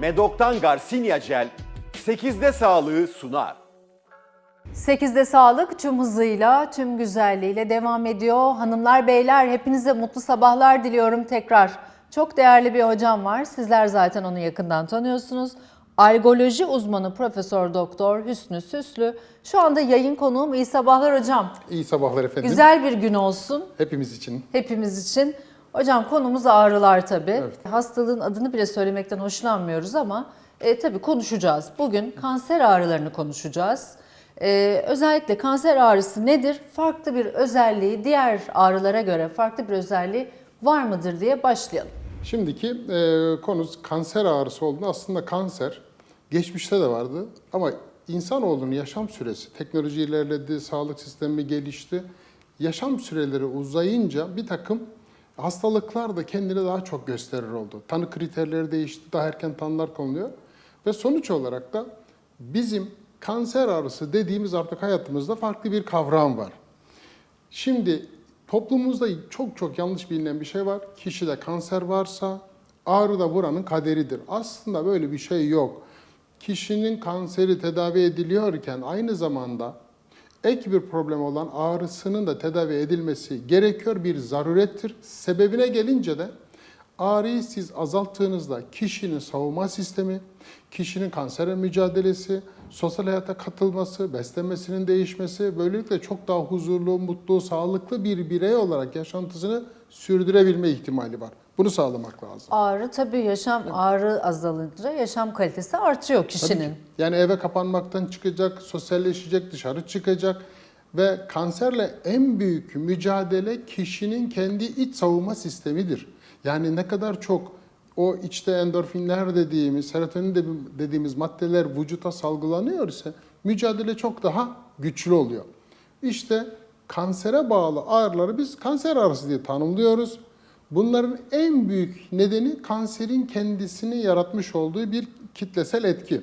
Medok'tan Garcinia Gel 8'de sağlığı sunar. 8'de sağlık tüm hızıyla, tüm güzelliğiyle devam ediyor. Hanımlar, beyler hepinize mutlu sabahlar diliyorum tekrar. Çok değerli bir hocam var. Sizler zaten onu yakından tanıyorsunuz. Algoloji uzmanı Profesör Doktor Hüsnü Süslü. Şu anda yayın konuğum. İyi sabahlar hocam. İyi sabahlar efendim. Güzel bir gün olsun Hepimiz için. hepimiz için. Hocam konumuz ağrılar tabii. Evet. Hastalığın adını bile söylemekten hoşlanmıyoruz ama e, tabii konuşacağız. Bugün kanser ağrılarını konuşacağız. E, özellikle kanser ağrısı nedir? Farklı bir özelliği, diğer ağrılara göre farklı bir özelliği var mıdır diye başlayalım. Şimdiki e, konumuz kanser ağrısı olduğunda aslında kanser geçmişte de vardı ama insanoğlunun yaşam süresi, teknoloji ilerledi, sağlık sistemi gelişti. Yaşam süreleri uzayınca bir takım hastalıklar da kendini daha çok gösterir oldu. Tanı kriterleri değişti, daha erken tanılar konuluyor. Ve sonuç olarak da bizim kanser ağrısı dediğimiz artık hayatımızda farklı bir kavram var. Şimdi toplumumuzda çok çok yanlış bilinen bir şey var. Kişide kanser varsa ağrı da buranın kaderidir. Aslında böyle bir şey yok. Kişinin kanseri tedavi ediliyorken aynı zamanda ek bir problem olan ağrısının da tedavi edilmesi gerekiyor bir zarurettir. Sebebine gelince de ağrıyı siz azalttığınızda kişinin savunma sistemi, kişinin kanserle mücadelesi, sosyal hayata katılması, beslenmesinin değişmesi, böylelikle çok daha huzurlu, mutlu, sağlıklı bir birey olarak yaşantısını sürdürebilme ihtimali var. Bunu sağlamak lazım. Ağrı tabii yaşam ağrı azalınca yaşam kalitesi artıyor kişinin. ki. Yani eve kapanmaktan çıkacak, sosyalleşecek, dışarı çıkacak ve kanserle en büyük mücadele kişinin kendi iç savunma sistemidir. Yani ne kadar çok o içte endorfinler dediğimiz, serotonin de- dediğimiz maddeler vücuta salgılanıyor ise mücadele çok daha güçlü oluyor. İşte kansere bağlı ağrıları biz kanser ağrısı diye tanımlıyoruz. Bunların en büyük nedeni kanserin kendisini yaratmış olduğu bir kitlesel etki.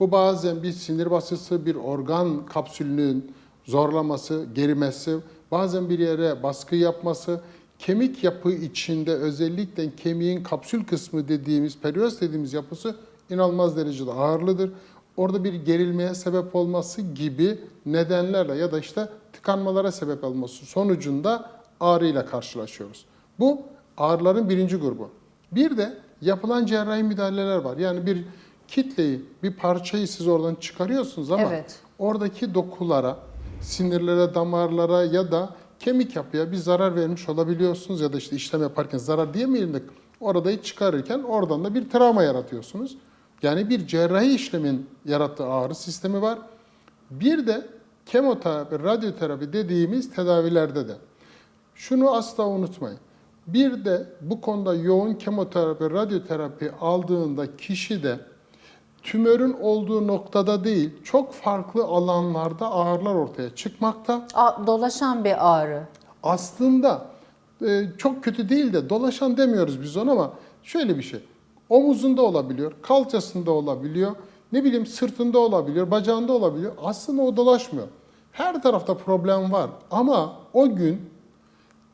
Bu bazen bir sinir basısı, bir organ kapsülünün zorlaması, gerimesi, bazen bir yere baskı yapması, kemik yapı içinde özellikle kemiğin kapsül kısmı dediğimiz, perioz dediğimiz yapısı inanılmaz derecede ağırlıdır. Orada bir gerilmeye sebep olması gibi nedenlerle ya da işte tıkanmalara sebep olması sonucunda ağrıyla karşılaşıyoruz. Bu ağrıların birinci grubu. Bir de yapılan cerrahi müdahaleler var. Yani bir kitleyi, bir parçayı siz oradan çıkarıyorsunuz ama Evet. oradaki dokulara, sinirlere, damarlara ya da kemik yapıya bir zarar vermiş olabiliyorsunuz ya da işte işlem yaparken zarar diyemeyelim de orada çıkarırken oradan da bir travma yaratıyorsunuz. Yani bir cerrahi işlemin yarattığı ağrı sistemi var. Bir de kemoterapi, radyoterapi dediğimiz tedavilerde de. Şunu asla unutmayın. Bir de bu konuda yoğun kemoterapi, radyoterapi aldığında kişi de tümörün olduğu noktada değil, çok farklı alanlarda ağrılar ortaya çıkmakta. A- dolaşan bir ağrı. Aslında e, çok kötü değil de dolaşan demiyoruz biz ona ama şöyle bir şey. Omuzunda olabiliyor, kalçasında olabiliyor, ne bileyim sırtında olabiliyor, bacağında olabiliyor. Aslında o dolaşmıyor. Her tarafta problem var ama o gün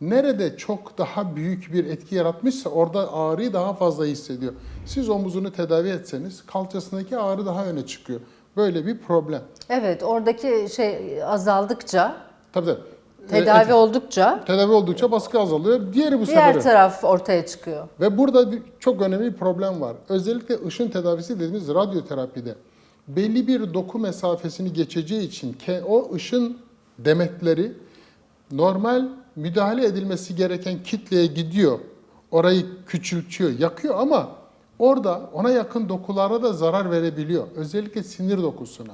nerede çok daha büyük bir etki yaratmışsa orada ağrıyı daha fazla hissediyor. Siz omuzunu tedavi etseniz kalçasındaki ağrı daha öne çıkıyor. Böyle bir problem. Evet oradaki şey azaldıkça, Tabii tabii. tedavi Evet, oldukça tedavi oldukça baskı azalıyor. Diğeri bu diğer sefer. taraf ortaya çıkıyor. Ve burada bir, çok önemli bir problem var. Özellikle ışın tedavisi dediğimiz radyoterapide belli bir doku mesafesini geçeceği için o ışın demetleri normal müdahale edilmesi gereken kitleye gidiyor. Orayı küçültüyor, yakıyor ama orada ona yakın dokulara da zarar verebiliyor. Özellikle sinir dokusuna.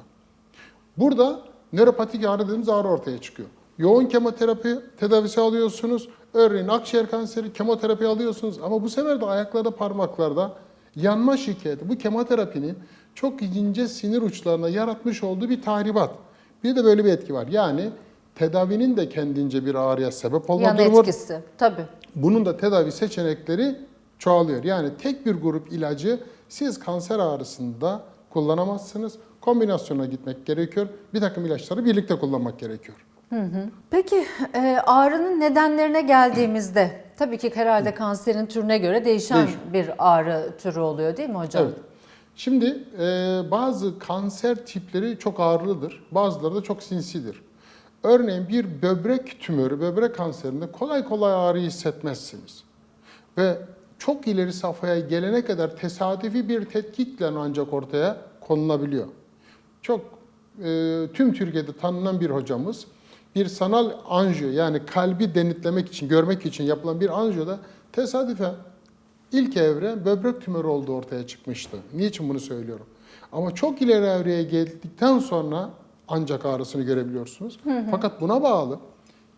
Burada nöropatik ağrı dediğimiz ağrı ortaya çıkıyor. Yoğun kemoterapi tedavisi alıyorsunuz. Örneğin akciğer kanseri kemoterapi alıyorsunuz ama bu sefer de ayaklarda parmaklarda yanma şikayeti. Bu kemoterapinin çok ince sinir uçlarına yaratmış olduğu bir tahribat. Bir de böyle bir etki var. Yani tedavinin de kendince bir ağrıya sebep olma Yan durumu etkisi. Tabii. Bunun da tedavi seçenekleri çoğalıyor. Yani tek bir grup ilacı siz kanser ağrısında kullanamazsınız. Kombinasyona gitmek gerekiyor. Bir takım ilaçları birlikte kullanmak gerekiyor. Peki e, ağrının nedenlerine geldiğimizde tabii ki herhalde kanserin türüne göre değişen Değişiyor. bir ağrı türü oluyor değil mi hocam? Evet. Şimdi e, bazı kanser tipleri çok ağırlıdır, bazıları da çok sinsidir. Örneğin bir böbrek tümörü, böbrek kanserinde kolay kolay ağrı hissetmezsiniz. Ve çok ileri safhaya gelene kadar tesadüfi bir tetkikle ancak ortaya konulabiliyor. Çok e, tüm Türkiye'de tanınan bir hocamız bir sanal anjiyo yani kalbi denetlemek için, görmek için yapılan bir anjiyoda tesadüfen ilk evre böbrek tümörü olduğu ortaya çıkmıştı. Niçin bunu söylüyorum? Ama çok ileri evreye geldikten sonra ancak ağrısını görebiliyorsunuz. Fakat buna bağlı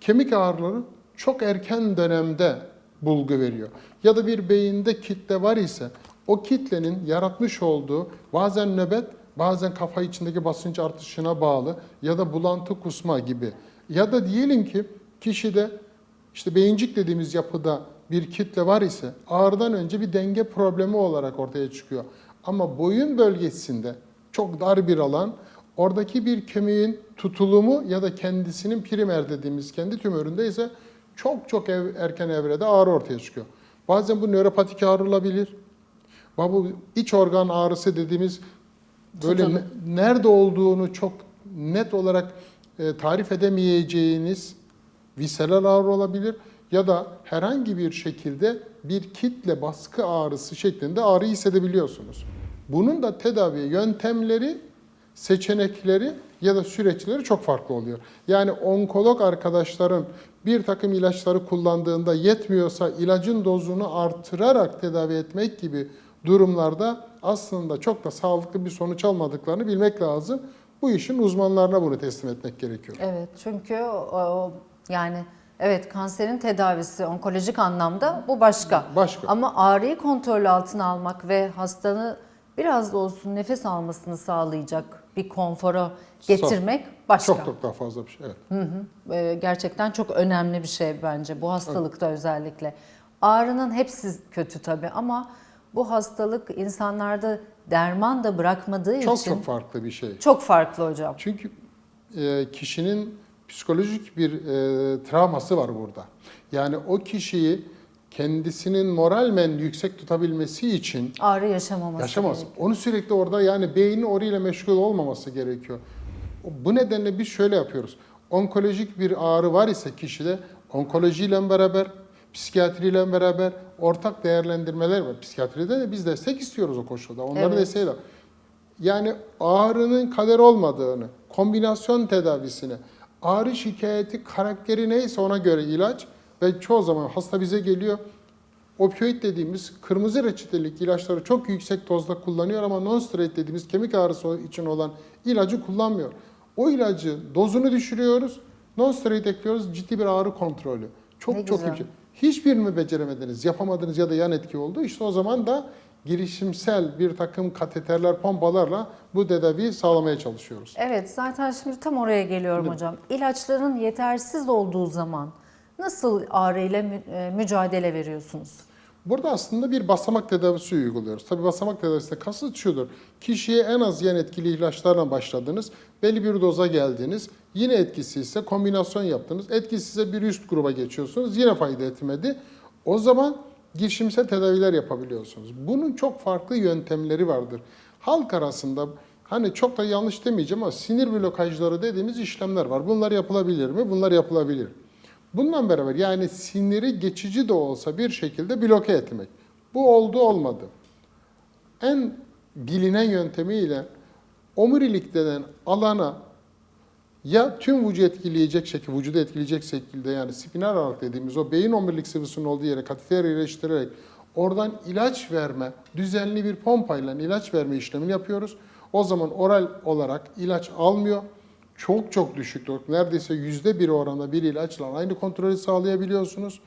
kemik ağrıları çok erken dönemde bulgu veriyor. Ya da bir beyinde kitle var ise o kitlenin yaratmış olduğu bazen nöbet, bazen kafa içindeki basınç artışına bağlı ya da bulantı kusma gibi. Ya da diyelim ki kişide işte beyincik dediğimiz yapıda bir kitle var ise ağrıdan önce bir denge problemi olarak ortaya çıkıyor. Ama boyun bölgesinde çok dar bir alan oradaki bir kemiğin tutulumu ya da kendisinin primer dediğimiz kendi tümöründe ise çok çok ev- erken evrede ağrı ortaya çıkıyor. Bazen bu nöropatik ağrı olabilir. Bu iç organ ağrısı dediğimiz böyle ne- nerede olduğunu çok net olarak e, tarif edemeyeceğiniz visceral ağrı olabilir ya da herhangi bir şekilde bir kitle baskı ağrısı şeklinde ağrı hissedebiliyorsunuz. Bunun da tedavi yöntemleri, seçenekleri ya da süreçleri çok farklı oluyor. Yani onkolog arkadaşların bir takım ilaçları kullandığında yetmiyorsa ilacın dozunu artırarak tedavi etmek gibi durumlarda aslında çok da sağlıklı bir sonuç almadıklarını bilmek lazım. Bu işin uzmanlarına bunu teslim etmek gerekiyor. Evet çünkü o, yani evet kanserin tedavisi onkolojik anlamda bu başka. Başka. Ama ağrıyı kontrol altına almak ve hastanı biraz da olsun nefes almasını sağlayacak bir konfora getirmek başka. Çok çok daha fazla bir şey. Evet. Ee, gerçekten çok önemli bir şey bence bu hastalıkta özellikle. Ağrının hepsi kötü tabii ama bu hastalık insanlarda derman da bırakmadığı Çok için çok farklı bir şey. çok farklı hocam. Çünkü e, kişinin psikolojik bir e, travması var burada. Yani o kişiyi kendisinin moralmen yüksek tutabilmesi için Ağrı yaşamaması yaşamaz. gerekiyor. Onu sürekli orada yani beyni orayla meşgul olmaması gerekiyor. Bu nedenle biz şöyle yapıyoruz. Onkolojik bir ağrı var ise kişide onkolojiyle beraber, psikiyatriyle beraber ortak değerlendirmeler var. Psikiyatride de biz destek istiyoruz o koşulda. Onların Evet. desteğiyle. Yani ağrının kader olmadığını, kombinasyon tedavisini, ağrı şikayeti karakteri neyse ona göre ilaç ve çoğu zaman hasta bize geliyor. Opioid dediğimiz kırmızı reçetelik ilaçları çok yüksek dozda kullanıyor ama non-steroid dediğimiz kemik ağrısı için olan ilacı kullanmıyor. O ilacı dozunu düşürüyoruz, non-steroid ekliyoruz ciddi bir ağrı kontrolü. Çok Ne çok iyi güzel. şey. Hiçbirini beceremediniz, yapamadınız ya da yan etki oldu. İşte o zaman da girişimsel bir takım kateterler, pompalarla bu tedaviyi sağlamaya çalışıyoruz. Evet zaten şimdi tam oraya geliyorum hocam. İlaçların yetersiz olduğu zaman nasıl ağrıyla e, mücadele veriyorsunuz? Burada aslında bir basamak tedavisi uyguluyoruz. Tabii basamak tedavisinde kasıt şudur. Kişiye en az yan etkili ilaçlarla başladınız. Belli bir doza geldiniz. Yine etkisizse kombinasyon yaptınız. Etkisizse bir üst gruba geçiyorsunuz. Yine fayda etmedi. O zaman girişimsel tedaviler yapabiliyorsunuz. Bunun çok farklı yöntemleri vardır. Halk arasında hani çok da yanlış demeyeceğim ama sinir blokajları dediğimiz işlemler var. Bunlar yapılabilir mi? Bunlar yapılabilir. Bununla beraber yani siniri geçici de olsa bir şekilde bloke etmek. Bu oldu olmadı. En bilinen yöntemiyle omurilik denen alana ya tüm vücudu etkileyecek şekilde, vücudu etkileyecek şekilde yani spinal ağırlık dediğimiz o beyin omurilik sıvısının olduğu yere kateter yerleştirerek oradan ilaç verme, düzenli bir pompayla ilaç verme işlemini yapıyoruz. O zaman oral olarak ilaç almıyor. Çok çok düşük neredeyse yüzde bir oranda bir ilaçla aynı kontrolü sağlayabiliyorsunuz.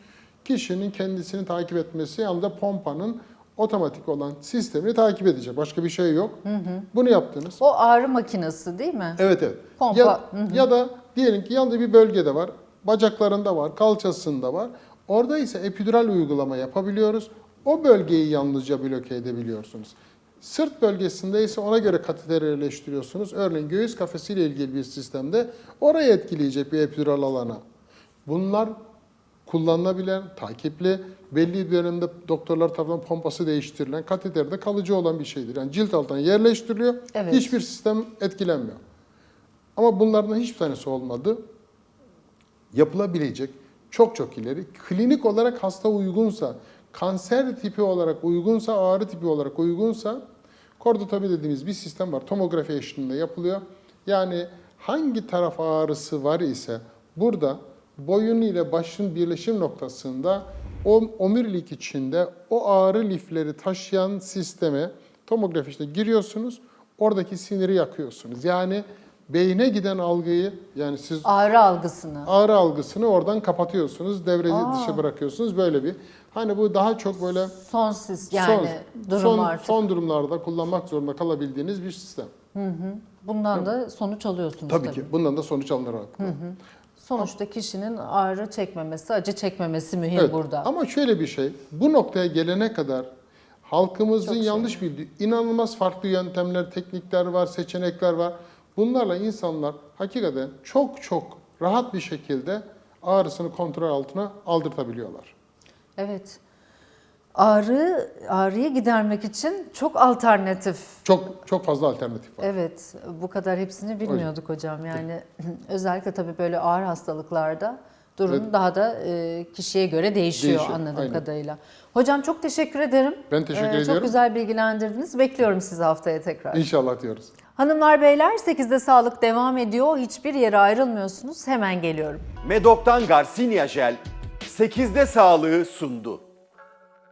Kişinin kendisini takip etmesi yalnız pompanın otomatik olan sistemini takip edecek. Başka bir şey yok. Bunu yaptınız. O ağrı makinesi değil mi? Evet evet. Pompa. Ya, ya da diyelim ki yanda bir bölgede var. Bacaklarında var, kalçasında var. Orada ise epidural uygulama yapabiliyoruz. O bölgeyi yalnızca bloke edebiliyorsunuz. Sırt bölgesinde ise ona göre kateter yerleştiriyorsunuz. Örneğin göğüs kafesiyle ilgili bir sistemde orayı etkileyecek bir epidural alana. Bunlar kullanılabilen, takipli, belli bir dönemde doktorlar tarafından pompası değiştirilen, kateterde kalıcı olan bir şeydir. Yani cilt altına yerleştiriliyor, Evet. hiçbir sistem etkilenmiyor. Ama bunlardan hiçbir tanesi olmadı. Yapılabilecek çok çok ileri. Klinik olarak hasta uygunsa, kanser tipi olarak uygunsa, ağrı tipi olarak uygunsa kordotomi dediğimiz bir sistem var. Tomografi eşliğinde yapılıyor. Yani hangi taraf ağrısı var ise burada boyun ile başın birleşim noktasında o omurilik içinde o ağrı lifleri taşıyan sisteme tomografi işte giriyorsunuz. Oradaki siniri yakıyorsunuz. Yani beyne giden algıyı yani siz Ağrı algısını. ağrı algısını oradan kapatıyorsunuz, devre dışı bırakıyorsunuz böyle bir. Hani bu daha çok böyle Son siz yani son, durum son, artık. son durumlarda kullanmak zorunda kalabildiğiniz bir sistem. Bundan da sonuç alıyorsunuz tabii. Tabii ki. Bundan da sonuç alınır rahatlıkla. Sonuçta kişinin ağrı çekmemesi, acı çekmemesi mühim Evet. burada. Ama şöyle bir şey, bu noktaya gelene kadar halkımızın yanlış bildiği inanılmaz farklı yöntemler, teknikler var, seçenekler var. Bunlarla insanlar hakikaten çok çok rahat bir şekilde ağrısını kontrol altına aldırtabiliyorlar. Evet. Ağrı, ağrıyı gidermek için çok alternatif. Çok çok fazla alternatif var. Evet, bu kadar hepsini bilmiyorduk hocam. Yani özellikle tabii böyle ağır hastalıklarda durum Evet. daha da e, kişiye göre değişiyor, Değişiyor, anladığım aynen. kadarıyla. Hocam çok teşekkür ederim. Ben teşekkür Ee, ediyorum. Çok güzel bilgilendirdiniz. Bekliyorum sizi haftaya tekrar. İnşallah diyoruz. Hanımlar beyler 8'de sağlık devam ediyor. Hiçbir yere ayrılmıyorsunuz. Hemen geliyorum. Medok'tan Garcinia Jel 8'de sağlığı sundu.